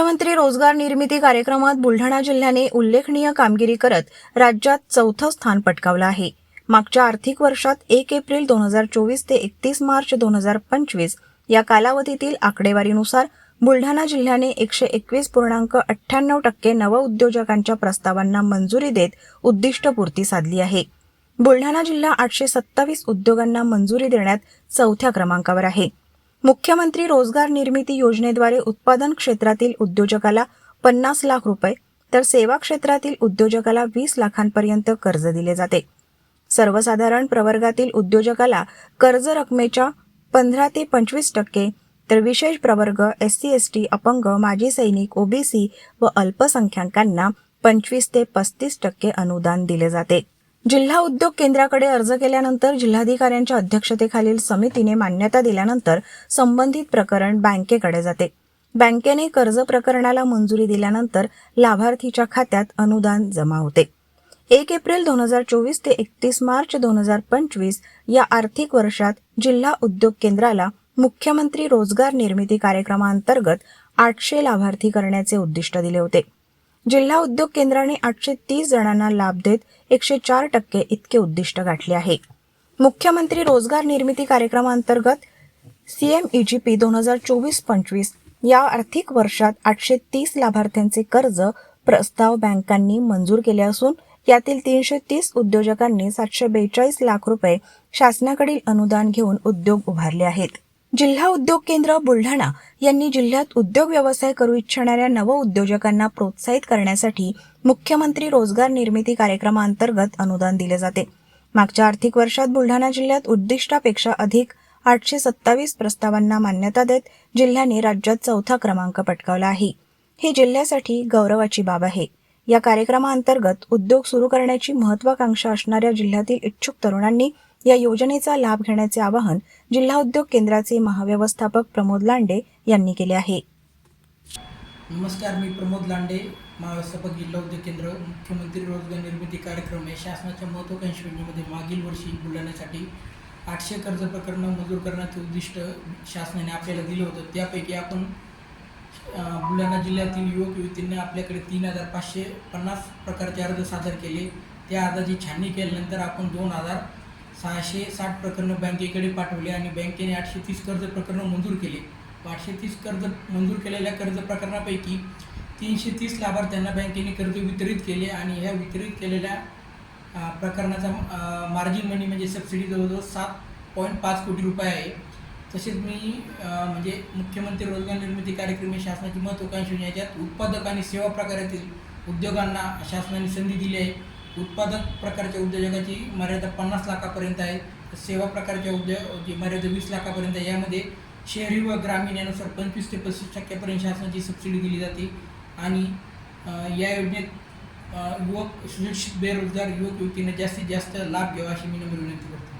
मुख्यमंत्री रोजगार निर्मिती कार्यक्रमात बुलढाणा जिल्ह्याने उल्लेखनीय कामगिरी करत राज्यात चौथं स्थान पटकावलं आहे. मागच्या आर्थिक वर्षात एक एप्रिल दोन हजार चोवीस ते एकतीस मार्च दोन हजार पंचवीस या कालावधीतील आकडेवारीनुसार बुलढाणा जिल्ह्याने एकशे एकवीस पूर्णांक अठ्ठ्याण्णव टक्के नवउद्योजकांच्या प्रस्तावांना मंजुरी देत उद्दिष्टपूर्ती साधली आहे. बुलढाणा जिल्हा आठशे सत्तावीस उद्योगांना मंजुरी देण्यात चौथ्या क्रमांकावर आहे. मुख्यमंत्री रोजगार निर्मिती योजनेद्वारे उत्पादन क्षेत्रातील उद्योजकाला पन्नास लाख रुपये तर सेवा क्षेत्रातील उद्योजकाला वीस लाखांपर्यंत कर्ज दिले जाते. सर्वसाधारण प्रवर्गातील उद्योजकाला कर्ज रकमेच्या पंधरा ते पंचवीस टक्के तर विशेष प्रवर्ग एस सी एस टी अपंग माजी सैनिक ओबीसी व अल्पसंख्याकांना पंचवीस ते पस्तीस टक्के अनुदान दिले जाते. जिल्हा उद्योग केंद्राकडे अर्ज केल्यानंतर जिल्हाधिकाऱ्यांच्या अध्यक्षतेखालील समितीने मान्यता दिल्यानंतर संबंधित प्रकरण बँकेकडे जाते. बँकेने कर्ज प्रकरणाला मंजुरी दिल्यानंतर लाभार्थीच्या खात्यात अनुदान जमा होते. एक एप्रिल दोन हजार चोवीस ते एकतीस मार्च दोन हजार पंचवीस या आर्थिक वर्षात जिल्हा उद्योग केंद्राला मुख्यमंत्री रोजगार निर्मिती कार्यक्रमांतर्गत आठशे लाभार्थी करण्याचे उद्दिष्ट दिले होते. जिल्हा उद्योग केंद्राने आठशे तीस जणांना लाभ देत एकशे चार टक्के इतके उद्दिष्ट गाठले आहे. मुख्यमंत्री रोजगार निर्मिती कार्यक्रमांतर्गत सीएमईजीपी दोन हजार चोवीस पंचवीस या आर्थिक वर्षात आठशे तीस लाभार्थ्यांचे कर्ज प्रस्ताव बँकांनी मंजूर केले असून यातील तीनशे तीस उद्योजकांनी सातशे बेचाळीस लाख रुपये शासनाकडील अनुदान घेऊन उद्योग उभारले आहेत. जिल्हा उद्योग केंद्र बुलढाणा यांनी जिल्ह्यात उद्योग व्यवसाय करू इच्छिणाऱ्या नव उद्योजकांना प्रोत्साहित करण्यासाठी मुख्यमंत्री रोजगार निर्मिती कार्यक्रमांतर्गत अनुदान दिले जाते. मागच्या आर्थिक वर्षात बुलढाणा जिल्ह्यात उद्दिष्टापेक्षा अधिक आठशे सत्तावीस प्रस्तावांना मान्यता देत जिल्ह्याने राज्यात चौथा क्रमांक पटकावला आहे. ही जिल्ह्यासाठी गौरवाची बाब आहे. या कार्यक्रमाअंतर्गत उद्योग सुरू करण्याची महत्वाकांक्षा असणाऱ्या जिल्ह्यातील इच्छुक तरुणांनी या योजनेचा लाभ घेण्याचे आवाहन जिल्हा उद्योग केंद्राचे महाव्यवस्थापक प्रमोद लांडे यांनी केले आहे. नमस्कार मी प्रमोद लांडे महाव्यवस्थापक जिल्हा उद्योग केंद्र मुख्यमंत्री रोजगार निर्मिती कार्यक्रम या शासनाच्या महत्त्वाकांक्षी योजनेमध्ये मागील वर्षी बुलढाण्यासाठी आठशे कर्ज प्रकरणं मंजूर करण्याचे उद्दिष्ट शासनाने आपल्याला दिलं होतं. त्यापैकी आपण बुलढाणा जिल्ह्यातील युवक युवतींनी आपल्याकडे तीन हजार पाचशे पन्नास प्रकारचे अर्ज सादर केले. त्या अर्जाची छाननी केल्यानंतर आपण दोन हजार सहाशे साठ प्रकरणं बँकेकडे पाठवले आणि बँकेने आठशे तीस कर्ज प्रकरणं मंजूर केले. आठशे तीस कर्ज मंजूर केलेल्या कर्ज प्रकरणापैकी तीनशे तीस लाभार्थ्यांना बँकेने कर्ज वितरित केले आणि ह्या वितरित केलेल्या प्रकरणाचा मार्जिन मनी म्हणजे सबसिडी जवळजवळ सात पॉईंट पाच कोटी रुपये आहे. तसेच मी म्हणजे मुख्यमंत्री रोजगार निर्मिती कार्यक्रम शासनाची महत्त्वाकांक्षी याच्यात उत्पादक आणि सेवा प्रकारातील उद्योगांना शासनाने संधी दिली आहे. उत्पादक प्रकारच्या उद्योजकाची मर्यादा पन्नास लाखापर्यंत आहे. सेवा प्रकारच्या उद्योग मर्यादा वीस लाखापर्यंत आहे यामध्ये शहरी व ग्रामीण यानुसार पंचवीस ते पस्तीस टक्क्यापर्यंत शासनाची सबसिडी दिली जाते. आणि या योजनेत युवक सुशिक्षित बेरोजगार युवक युवतींना जास्तीत जास्त लाभ घ्यावा अशी मी नम्र विनंती करतो.